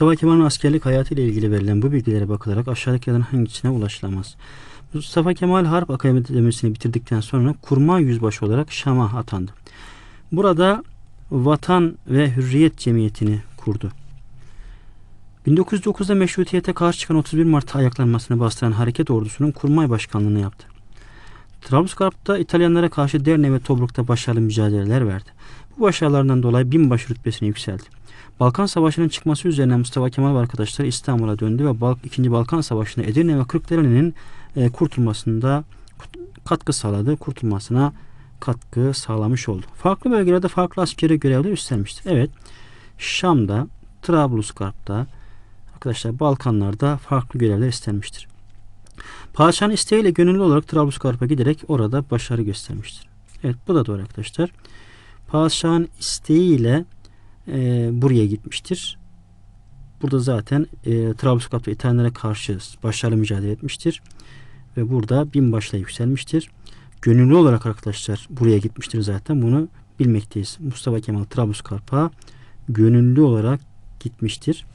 Mustafa Kemal'in askerlik hayatı ile ilgili verilen bu bilgilere bakılarak aşağıdakilerden hangisine ulaşılamaz? Mustafa Kemal Harp Akademisi'ni bitirdikten sonra kurmay yüzbaşı olarak Şam'a atandı. Burada Vatan ve Hürriyet Cemiyeti'ni kurdu. 1909'da meşrutiyete karşı çıkan 31 Mart ayaklanmasını bastıran hareket ordusunun kurmay başkanlığını yaptı. Trablusgarp'ta İtalyanlara karşı Derne ve Tobruk'ta başarılı mücadeleler verdi. Bu başarılarından dolayı binbaşı rütbesine yükseldi. Balkan Savaşı'nın çıkması üzerine Mustafa Kemal ve arkadaşları İstanbul'a döndü ve Balk, 2. Balkan Savaşı'nda Edirne ve Kırklareli'nin e, kurtulmasında katkı sağladı. Kurtulmasına katkı sağlamış oldu. Farklı bölgelerde farklı askeri görevler üstlenmiştir. Evet, Şam'da, Trablusgarp'ta, arkadaşlar Balkanlarda farklı görevler üstlenmiştir. Padişahın isteğiyle gönüllü olarak Trablusgarp'a giderek orada başarı göstermiştir. Evet bu da doğru arkadaşlar. Padişahın isteğiyle e, buraya gitmiştir. Burada zaten e, Trablusgarp'ta İtalyanlara karşı başarılı mücadele etmiştir. Ve burada binbaşla yükselmiştir. Gönüllü olarak arkadaşlar buraya gitmiştir zaten. Bunu bilmekteyiz. Mustafa Kemal Trablusgarp'a gönüllü olarak gitmiştir.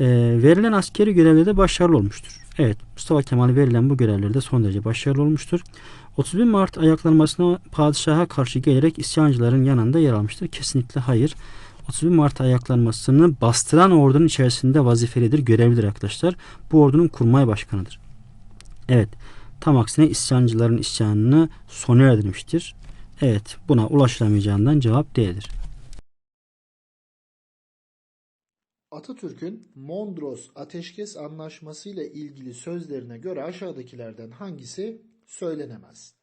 E, verilen askeri görevlerde başarılı olmuştur. Evet Mustafa Kemal verilen bu görevlerde son derece başarılı olmuştur. 31 Mart ayaklanmasına padişaha karşı gelerek isyancıların yanında yer almıştır. Kesinlikle hayır. 31 Mart ayaklanmasını bastıran ordunun içerisinde vazifelidir, görevlidir arkadaşlar. Bu ordunun kurmay başkanıdır. Evet, tam aksine isyancıların isyanını sona erdirmiştir. Evet, buna ulaşılamayacağından cevap D'dir. Atatürk'ün Mondros Ateşkes Anlaşması ile ilgili sözlerine göre aşağıdakilerden hangisi söylenemez?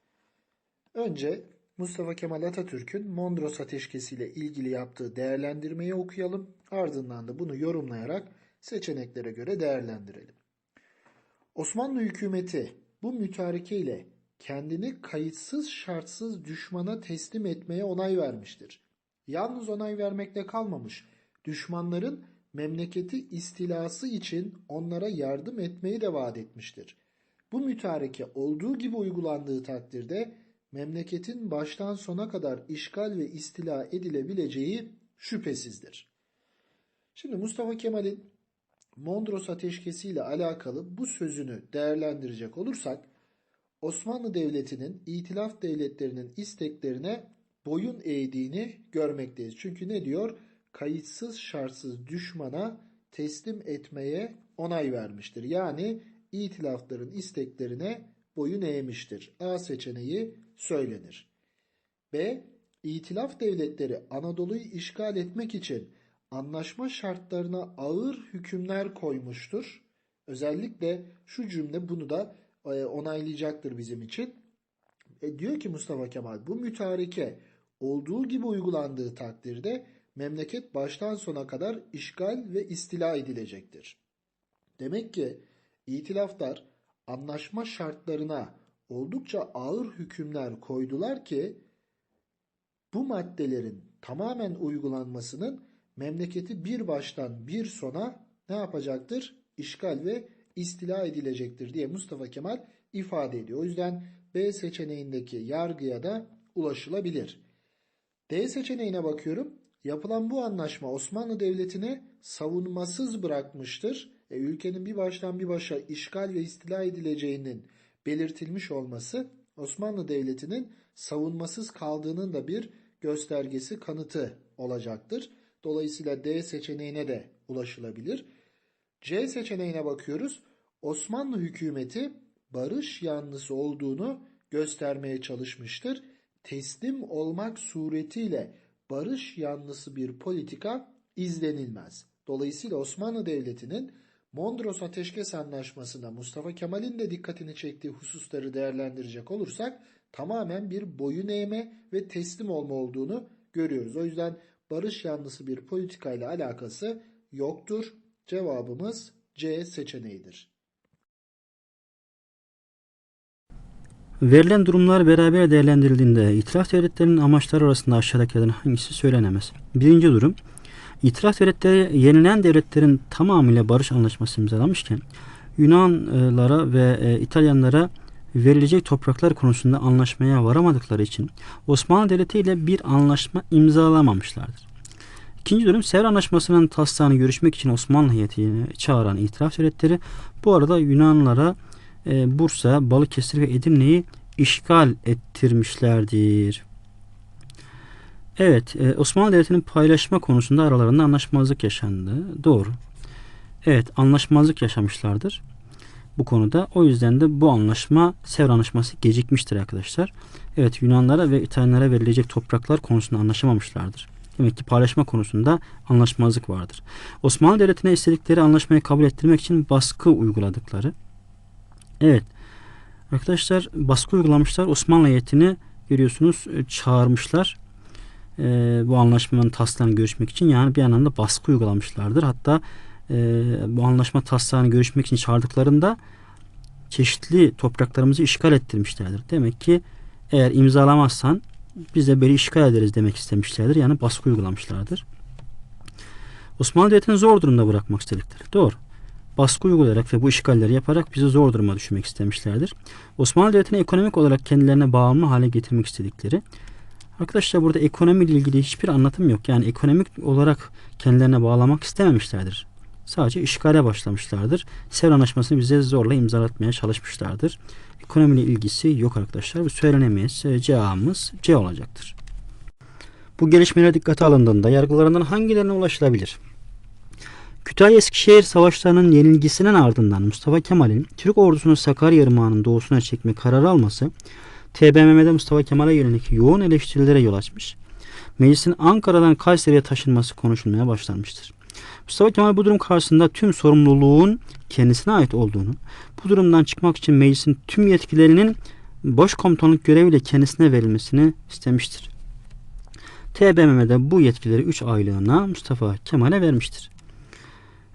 Önce Mustafa Kemal Atatürk'ün Mondros Ateşkesi ile ilgili yaptığı değerlendirmeyi okuyalım. Ardından da bunu yorumlayarak seçeneklere göre değerlendirelim. Osmanlı hükümeti bu mütareke ile kendini kayıtsız şartsız düşmana teslim etmeye onay vermiştir. Yalnız onay vermekle kalmamış, düşmanların memleketi istilası için onlara yardım etmeyi de vaat etmiştir. Bu mütareke olduğu gibi uygulandığı takdirde memleketin baştan sona kadar işgal ve istila edilebileceği şüphesizdir. Şimdi Mustafa Kemal'in Mondros Ateşkesi ile alakalı bu sözünü değerlendirecek olursak Osmanlı Devleti'nin itilaf devletlerinin isteklerine boyun eğdiğini görmekteyiz. Çünkü ne diyor? Kayıtsız şartsız düşmana teslim etmeye onay vermiştir. Yani itilafların isteklerine boyun eğmiştir. A seçeneği söylenir. B. İtilaf devletleri Anadolu'yu işgal etmek için anlaşma şartlarına ağır hükümler koymuştur. Özellikle şu cümle bunu da e, onaylayacaktır bizim için. E, diyor ki Mustafa Kemal bu mütareke olduğu gibi uygulandığı takdirde memleket baştan sona kadar işgal ve istila edilecektir. Demek ki itilaflar anlaşma şartlarına oldukça ağır hükümler koydular ki bu maddelerin tamamen uygulanmasının memleketi bir baştan bir sona ne yapacaktır? İşgal ve istila edilecektir diye Mustafa Kemal ifade ediyor. O yüzden B seçeneğindeki yargıya da ulaşılabilir. D seçeneğine bakıyorum. Yapılan bu anlaşma Osmanlı Devleti'ni savunmasız bırakmıştır. E, ülkenin bir baştan bir başa işgal ve istila edileceğinin belirtilmiş olması Osmanlı Devleti'nin savunmasız kaldığının da bir göstergesi kanıtı olacaktır. Dolayısıyla D seçeneğine de ulaşılabilir. C seçeneğine bakıyoruz. Osmanlı hükümeti barış yanlısı olduğunu göstermeye çalışmıştır. Teslim olmak suretiyle barış yanlısı bir politika izlenilmez. Dolayısıyla Osmanlı Devleti'nin Mondros Ateşkes Anlaşması'na Mustafa Kemal'in de dikkatini çektiği hususları değerlendirecek olursak tamamen bir boyun eğme ve teslim olma olduğunu görüyoruz. O yüzden barış yanlısı bir politikayla alakası yoktur. Cevabımız C seçeneğidir. Verilen durumlar beraber değerlendirildiğinde itiraf devletlerinin amaçları arasında aşağıdakilerden hangisi söylenemez? Birinci durum, itiraf devletleri yenilen devletlerin tamamıyla barış anlaşması imzalamışken Yunanlara ve e, İtalyanlara verilecek topraklar konusunda anlaşmaya varamadıkları için Osmanlı Devleti ile bir anlaşma imzalamamışlardır. İkinci durum Sevr Anlaşması'nın taslağını görüşmek için Osmanlı heyetini çağıran itiraf devletleri bu arada Yunanlara e, Bursa, Balıkesir ve Edirne'yi işgal ettirmişlerdir. Evet, e, Osmanlı Devleti'nin paylaşma konusunda aralarında anlaşmazlık yaşandı. Doğru. Evet, anlaşmazlık yaşamışlardır bu konuda. O yüzden de bu anlaşma, Sevr Anlaşması gecikmiştir arkadaşlar. Evet, Yunanlara ve İtalyanlara verilecek topraklar konusunda anlaşamamışlardır. Demek ki paylaşma konusunda anlaşmazlık vardır. Osmanlı Devleti'ne istedikleri anlaşmayı kabul ettirmek için baskı uyguladıkları. Evet. Arkadaşlar baskı uygulamışlar. Osmanlı heyetini görüyorsunuz e, çağırmışlar. E, bu anlaşmanın taslağını görüşmek için yani bir anlamda baskı uygulamışlardır. Hatta e, bu anlaşma taslağını görüşmek için çağırdıklarında çeşitli topraklarımızı işgal ettirmişlerdir. Demek ki eğer imzalamazsan biz de böyle işgal ederiz demek istemişlerdir. Yani baskı uygulamışlardır. Osmanlı Devleti'ni zor durumda bırakmak istedikleri. Doğru. Baskı uygulayarak ve bu işgalleri yaparak bizi zor duruma düşürmek istemişlerdir. Osmanlı Devleti'ni ekonomik olarak kendilerine bağımlı hale getirmek istedikleri. Arkadaşlar burada ekonomiyle ilgili hiçbir anlatım yok. Yani ekonomik olarak kendilerine bağlamak istememişlerdir. Sadece işgale başlamışlardır. Sevr Anlaşması'nı bize zorla imzalatmaya çalışmışlardır. Ekonomiyle ilgisi yok arkadaşlar. Bu söylenemeyiz. E, Cevabımız C olacaktır. Bu gelişmelere dikkate alındığında yargılarından hangilerine ulaşılabilir? Kütahya Eskişehir savaşlarının yenilgisinin ardından Mustafa Kemal'in Türk ordusunu Sakarya Irmağı'nın doğusuna çekme kararı alması TBMM'de Mustafa Kemal'e yönelik yoğun eleştirilere yol açmış. Meclisin Ankara'dan Kayseri'ye taşınması konuşulmaya başlanmıştır. Mustafa Kemal bu durum karşısında tüm sorumluluğun kendisine ait olduğunu, bu durumdan çıkmak için meclisin tüm yetkilerinin başkomutanlık göreviyle kendisine verilmesini istemiştir. TBMM'de bu yetkileri 3 aylığına Mustafa Kemal'e vermiştir.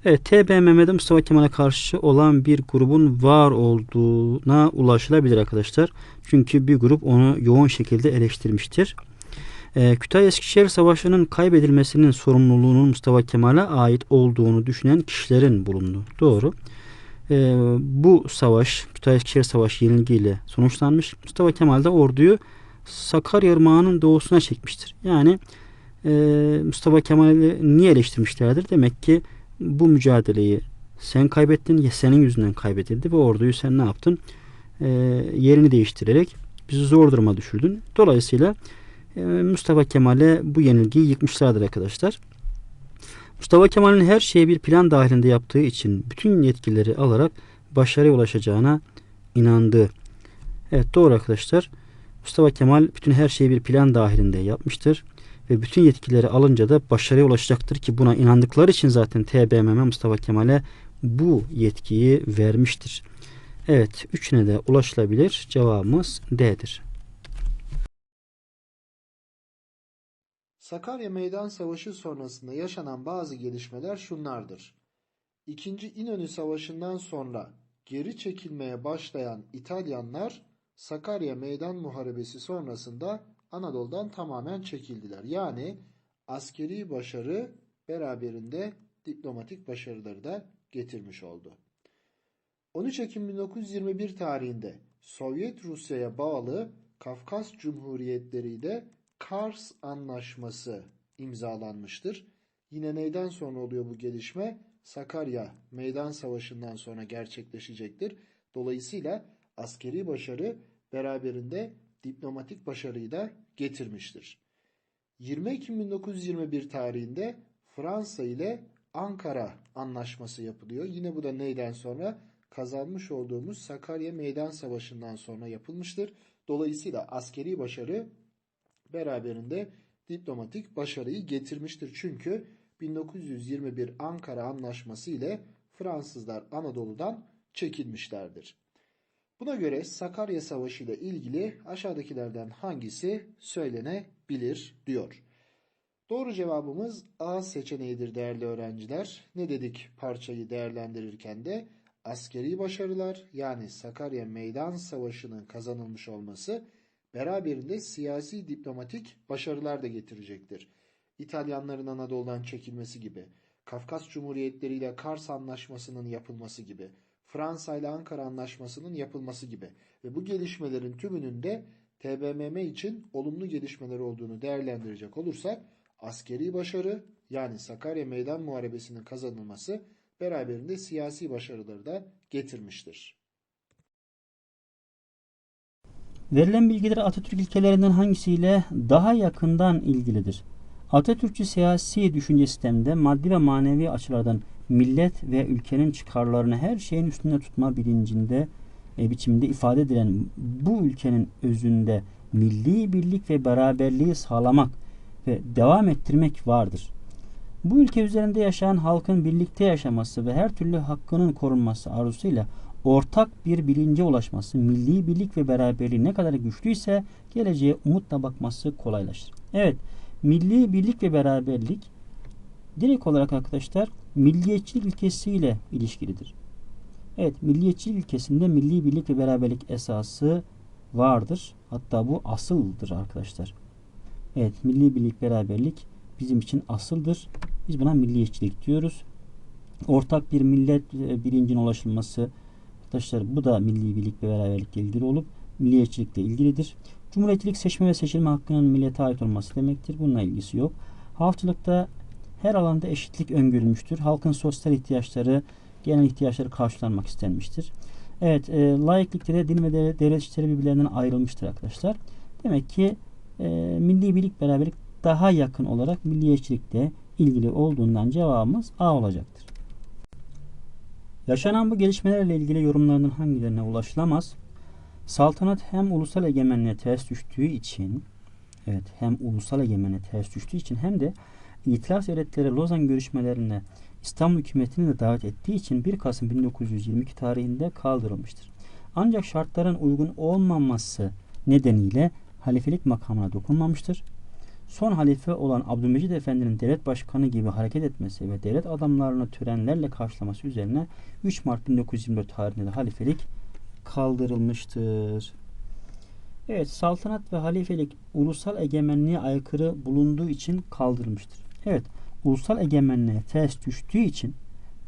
Evet, TBMM'de Mustafa Kemal'e karşı olan bir grubun var olduğuna ulaşılabilir arkadaşlar. Çünkü bir grup onu yoğun şekilde eleştirmiştir. Ee, Kütahya Eskişehir Savaşı'nın kaybedilmesinin sorumluluğunun Mustafa Kemal'e ait olduğunu düşünen kişilerin bulundu. Doğru. Ee, bu savaş, Kütahya Eskişehir Savaşı yenilgiyle sonuçlanmış. Mustafa Kemal de orduyu Sakarya Irmağı'nın doğusuna çekmiştir. Yani e, Mustafa Kemal'i niye eleştirmişlerdir? Demek ki bu mücadeleyi sen kaybettin ya senin yüzünden kaybedildi ve orduyu sen ne yaptın? E, yerini değiştirerek bizi zor duruma düşürdün. Dolayısıyla e, Mustafa Kemal'e bu yenilgiyi yıkmışlardır arkadaşlar. Mustafa Kemal'in her şeyi bir plan dahilinde yaptığı için bütün yetkileri alarak başarıya ulaşacağına inandı. Evet doğru arkadaşlar. Mustafa Kemal bütün her şeyi bir plan dahilinde yapmıştır ve bütün yetkileri alınca da başarıya ulaşacaktır ki buna inandıkları için zaten TBMM Mustafa Kemal'e bu yetkiyi vermiştir. Evet, üçüne de ulaşılabilir. Cevabımız D'dir. Sakarya Meydan Savaşı sonrasında yaşanan bazı gelişmeler şunlardır. İkinci İnönü Savaşı'ndan sonra geri çekilmeye başlayan İtalyanlar Sakarya Meydan Muharebesi sonrasında Anadolu'dan tamamen çekildiler. Yani askeri başarı beraberinde diplomatik başarıları da getirmiş oldu. 13 Ekim 1921 tarihinde Sovyet Rusya'ya bağlı Kafkas Cumhuriyetleri ile Kars Anlaşması imzalanmıştır. Yine neyden sonra oluyor bu gelişme? Sakarya Meydan Savaşı'ndan sonra gerçekleşecektir. Dolayısıyla askeri başarı beraberinde diplomatik başarıyı da getirmiştir. 20 Ekim 1921 tarihinde Fransa ile Ankara Anlaşması yapılıyor. Yine bu da neyden sonra? Kazanmış olduğumuz Sakarya Meydan Savaşı'ndan sonra yapılmıştır. Dolayısıyla askeri başarı beraberinde diplomatik başarıyı getirmiştir. Çünkü 1921 Ankara Anlaşması ile Fransızlar Anadolu'dan çekilmişlerdir. Buna göre Sakarya Savaşı ile ilgili aşağıdakilerden hangisi söylenebilir diyor. Doğru cevabımız A seçeneğidir değerli öğrenciler. Ne dedik parçayı değerlendirirken de askeri başarılar yani Sakarya Meydan Savaşı'nın kazanılmış olması beraberinde siyasi diplomatik başarılar da getirecektir. İtalyanların Anadolu'dan çekilmesi gibi, Kafkas Cumhuriyetleri ile Kars Anlaşması'nın yapılması gibi, Fransa ile Ankara Anlaşması'nın yapılması gibi ve bu gelişmelerin tümünün de TBMM için olumlu gelişmeler olduğunu değerlendirecek olursak askeri başarı yani Sakarya Meydan Muharebesi'nin kazanılması beraberinde siyasi başarıları da getirmiştir. Verilen bilgiler Atatürk ilkelerinden hangisiyle daha yakından ilgilidir? Atatürkçü siyasi düşünce sisteminde maddi ve manevi açılardan millet ve ülkenin çıkarlarını her şeyin üstünde tutma bilincinde e, biçimde ifade edilen bu ülkenin özünde milli birlik ve beraberliği sağlamak ve devam ettirmek vardır. Bu ülke üzerinde yaşayan halkın birlikte yaşaması ve her türlü hakkının korunması arzusuyla ortak bir bilince ulaşması, milli birlik ve beraberliği ne kadar güçlüyse geleceğe umutla bakması kolaylaşır. Evet, milli birlik ve beraberlik direkt olarak arkadaşlar milliyetçilik ilkesiyle ilişkilidir. Evet, milliyetçilik ilkesinde milli birlik ve beraberlik esası vardır. Hatta bu asıldır arkadaşlar. Evet, milli birlik beraberlik bizim için asıldır. Biz buna milliyetçilik diyoruz. Ortak bir millet e, bilincine ulaşılması arkadaşlar bu da milli birlik ve beraberlikle ilgili olup milliyetçilikle ilgilidir. Cumhuriyetçilik seçme ve seçilme hakkının millete ait olması demektir. Bununla ilgisi yok. Halkçılıkta her alanda eşitlik öngörülmüştür. Halkın sosyal ihtiyaçları, genel ihtiyaçları karşılanmak istenmiştir. Evet, e, laiklikte de din ve devlet, işleri birbirlerinden ayrılmıştır arkadaşlar. Demek ki e, milli birlik beraberlik daha yakın olarak milliyetçilikle ilgili olduğundan cevabımız A olacaktır. Yaşanan bu gelişmelerle ilgili yorumlarının hangilerine ulaşılamaz? Saltanat hem ulusal egemenliğe ters düştüğü için evet hem ulusal egemenliğe ters düştüğü için hem de İtilaf devletleri Lozan görüşmelerine İstanbul hükümetini de davet ettiği için 1 Kasım 1922 tarihinde kaldırılmıştır. Ancak şartların uygun olmaması nedeniyle halifelik makamına dokunmamıştır. Son halife olan Abdülmecid Efendi'nin devlet başkanı gibi hareket etmesi ve devlet adamlarını törenlerle karşılaması üzerine 3 Mart 1924 tarihinde de halifelik kaldırılmıştır. Evet, saltanat ve halifelik ulusal egemenliğe aykırı bulunduğu için kaldırılmıştır. Evet, ulusal egemenliğe ters düştüğü için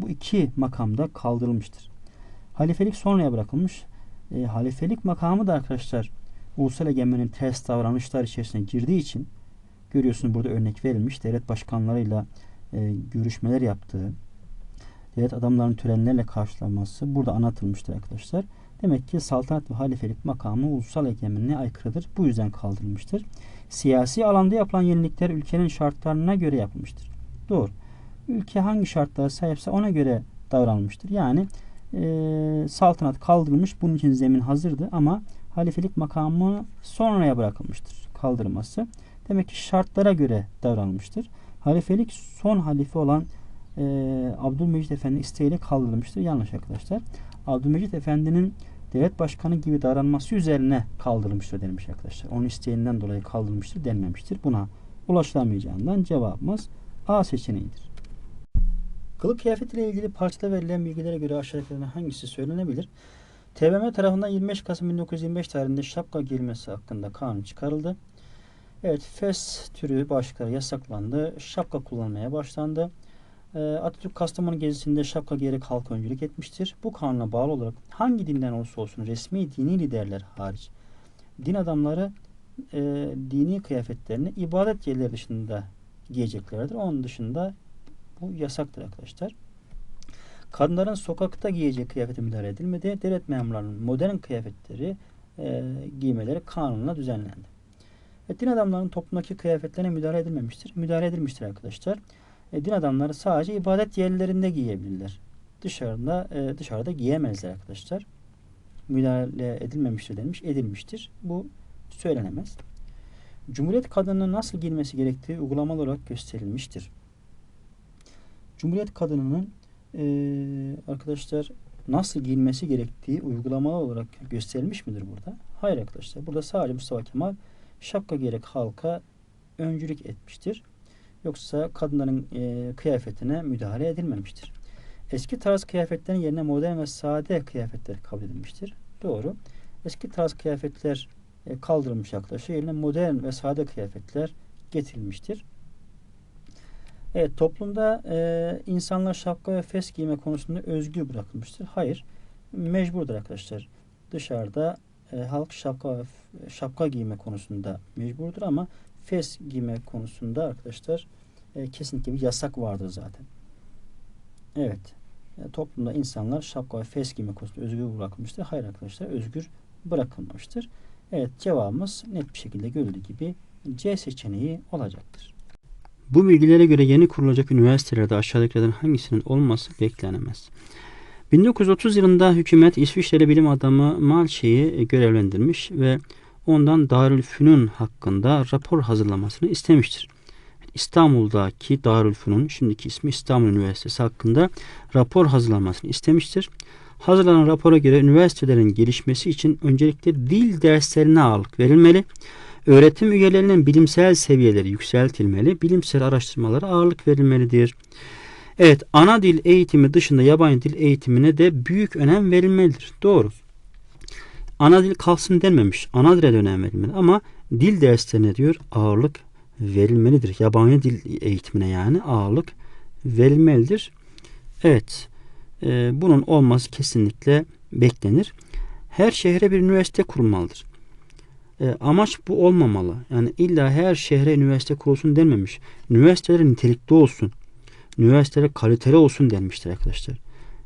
bu iki makamda kaldırılmıştır. Halifelik sonraya bırakılmış. E, halifelik makamı da arkadaşlar ulusal egemenin ters davranışlar içerisine girdiği için görüyorsunuz burada örnek verilmiş. Devlet başkanlarıyla e, görüşmeler yaptığı, devlet adamlarının törenlerle karşılanması burada anlatılmıştır arkadaşlar. Demek ki saltanat ve halifelik makamı ulusal egemenliğe aykırıdır. Bu yüzden kaldırılmıştır. Siyasi alanda yapılan yenilikler ülkenin şartlarına göre yapılmıştır. Doğru. Ülke hangi şartlara sahipse ona göre davranılmıştır. Yani e, saltanat kaldırılmış. Bunun için zemin hazırdı ama halifelik makamı sonraya bırakılmıştır. Kaldırılması. Demek ki şartlara göre davranılmıştır. Halifelik son halife olan e, Abdülmecid Efendi isteğiyle kaldırılmıştır. Yanlış arkadaşlar. Abdülmecid Efendi'nin devlet başkanı gibi davranması üzerine kaldırılmıştır denilmiş arkadaşlar. Onun isteğinden dolayı kaldırılmıştır denmemiştir. Buna ulaşılamayacağından cevabımız A seçeneğidir. Kılık kıyafet ile ilgili parçada verilen bilgilere göre aşağıdakilerden hangisi söylenebilir? TBMM tarafından 25 Kasım 1925 tarihinde şapka giyilmesi hakkında kanun çıkarıldı. Evet, fes türü başlıkları yasaklandı. Şapka kullanmaya başlandı. Ee, Atatürk Kastamonu gezisinde şapka giyerek halka öncülük etmiştir. Bu kanuna bağlı olarak hangi dinden olursa olsun resmi dini liderler hariç din adamları e, dini kıyafetlerini ibadet yerleri dışında giyeceklerdir. Onun dışında bu yasaktır arkadaşlar. Kadınların sokakta giyeceği kıyafete müdahale edilmedi. Devlet memurlarının modern kıyafetleri e, giymeleri kanunla düzenlendi. E, din adamlarının toplumdaki kıyafetlerine müdahale edilmemiştir. Müdahale edilmiştir arkadaşlar. E, din adamları sadece ibadet yerlerinde giyebilirler. Dışarıda e, dışarıda giyemezler arkadaşlar. Müdahale edilmemiştir denmiş, edilmiştir. Bu söylenemez. Cumhuriyet kadının nasıl giyinmesi gerektiği uygulamalı olarak gösterilmiştir. Cumhuriyet kadınının e, arkadaşlar nasıl giyinmesi gerektiği uygulamalı olarak gösterilmiş midir burada? Hayır arkadaşlar. Burada sadece Mustafa Kemal şapka gerek halka öncülük etmiştir. Yoksa kadınların e, kıyafetine müdahale edilmemiştir. Eski tarz kıyafetlerin yerine modern ve sade kıyafetler kabul edilmiştir. Doğru. Eski tarz kıyafetler e, kaldırılmış yaklaşık yerine modern ve sade kıyafetler getirilmiştir. Evet toplumda e, insanlar şapka ve fes giyme konusunda özgür bırakılmıştır. Hayır. Mecburdur arkadaşlar. Dışarıda e, halk şapka şapka giyme konusunda mecburdur ama fes giyme konusunda arkadaşlar e, kesinlikle bir yasak vardır zaten. Evet. E, toplumda insanlar şapka ve fes giyme konusunda özgür bırakılmıştır. Hayır arkadaşlar özgür bırakılmamıştır. Evet cevabımız net bir şekilde görüldüğü gibi C seçeneği olacaktır. Bu bilgilere göre yeni kurulacak üniversitelerde aşağıdakilerden hangisinin olması beklenemez. 1930 yılında hükümet İsviçreli bilim adamı Malşe'yi görevlendirmiş ve ondan Darülfünun hakkında rapor hazırlamasını istemiştir. İstanbul'daki Darülfünun, şimdiki ismi İstanbul Üniversitesi hakkında rapor hazırlamasını istemiştir. Hazırlanan rapora göre üniversitelerin gelişmesi için öncelikle dil derslerine ağırlık verilmeli. Öğretim üyelerinin bilimsel seviyeleri yükseltilmeli, bilimsel araştırmalara ağırlık verilmelidir. Evet, ana dil eğitimi dışında yabancı dil eğitimine de büyük önem verilmelidir. Doğru. Ana dil kalsın denmemiş. Ana dile de önem verilmeli ama dil derslerine diyor ağırlık verilmelidir. Yabancı dil eğitimine yani ağırlık verilmelidir. Evet, e, bunun olması kesinlikle beklenir. Her şehre bir üniversite kurulmalıdır. E, amaç bu olmamalı. Yani illa her şehre üniversite kurulsun denmemiş. Üniversiteler nitelikli olsun. Üniversiteler kaliteli olsun denmiştir arkadaşlar.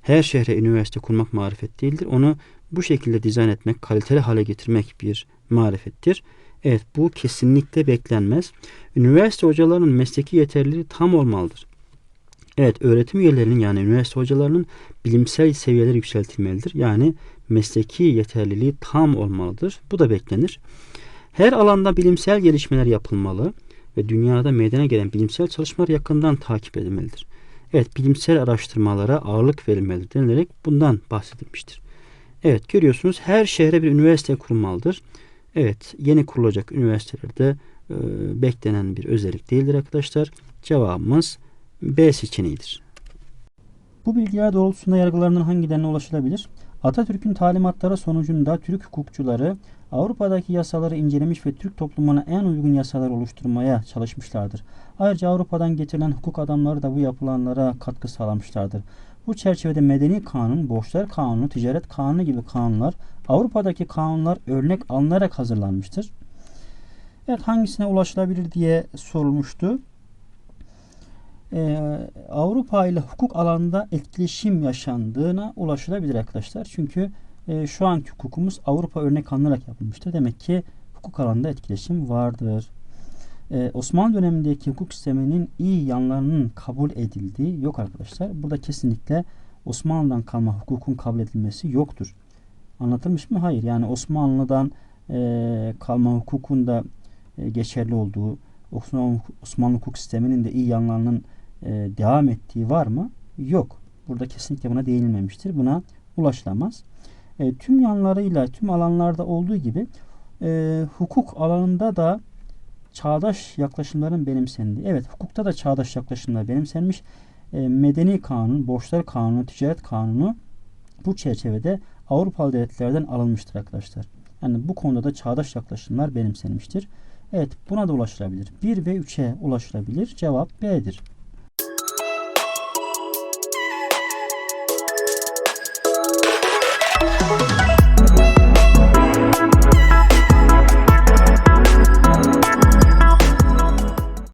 Her şehre üniversite kurmak marifet değildir. Onu bu şekilde dizayn etmek, kaliteli hale getirmek bir marifettir. Evet bu kesinlikle beklenmez. Üniversite hocalarının mesleki yeterliliği tam olmalıdır. Evet öğretim üyelerinin yani üniversite hocalarının bilimsel seviyeleri yükseltilmelidir. Yani mesleki yeterliliği tam olmalıdır. Bu da beklenir. Her alanda bilimsel gelişmeler yapılmalı ve dünyada meydana gelen bilimsel çalışmalar yakından takip edilmelidir. Evet bilimsel araştırmalara ağırlık verilmelidir denilerek bundan bahsedilmiştir. Evet görüyorsunuz her şehre bir üniversite kurulmalıdır. Evet yeni kurulacak üniversitelerde e, beklenen bir özellik değildir arkadaşlar. Cevabımız B seçeneğidir. Bu bilgiler doğrultusunda yargılarının hangilerine ulaşılabilir? Atatürk'ün talimatları sonucunda Türk hukukçuları Avrupa'daki yasaları incelemiş ve Türk toplumuna en uygun yasalar oluşturmaya çalışmışlardır. Ayrıca Avrupa'dan getirilen hukuk adamları da bu yapılanlara katkı sağlamışlardır. Bu çerçevede medeni kanun, borçlar kanunu, ticaret kanunu gibi kanunlar Avrupa'daki kanunlar örnek alınarak hazırlanmıştır. Evet hangisine ulaşılabilir diye sorulmuştu. Ee, Avrupa ile hukuk alanında etkileşim yaşandığına ulaşılabilir arkadaşlar. Çünkü e, şu anki hukukumuz Avrupa örnek alınarak yapılmıştır. Demek ki hukuk alanında etkileşim vardır. Ee, Osmanlı dönemindeki hukuk sisteminin iyi yanlarının kabul edildiği yok arkadaşlar. Burada kesinlikle Osmanlı'dan kalma hukukun kabul edilmesi yoktur. Anlatılmış mı? Hayır. Yani Osmanlı'dan e, kalma hukukun da e, geçerli olduğu, Osmanlı, hukuk sisteminin de iyi yanlarının e, devam ettiği var mı? Yok. Burada kesinlikle buna değinilmemiştir. Buna ulaşılamaz. E, tüm yanlarıyla, tüm alanlarda olduğu gibi e, hukuk alanında da çağdaş yaklaşımların benimsendiği. Evet, hukukta da çağdaş yaklaşımlar benimsenmiş. E, medeni kanun, borçlar kanunu, ticaret kanunu bu çerçevede Avrupalı devletlerden alınmıştır arkadaşlar. Yani bu konuda da çağdaş yaklaşımlar benimsenmiştir. Evet buna da ulaşılabilir. 1 ve 3'e ulaşılabilir. Cevap B'dir.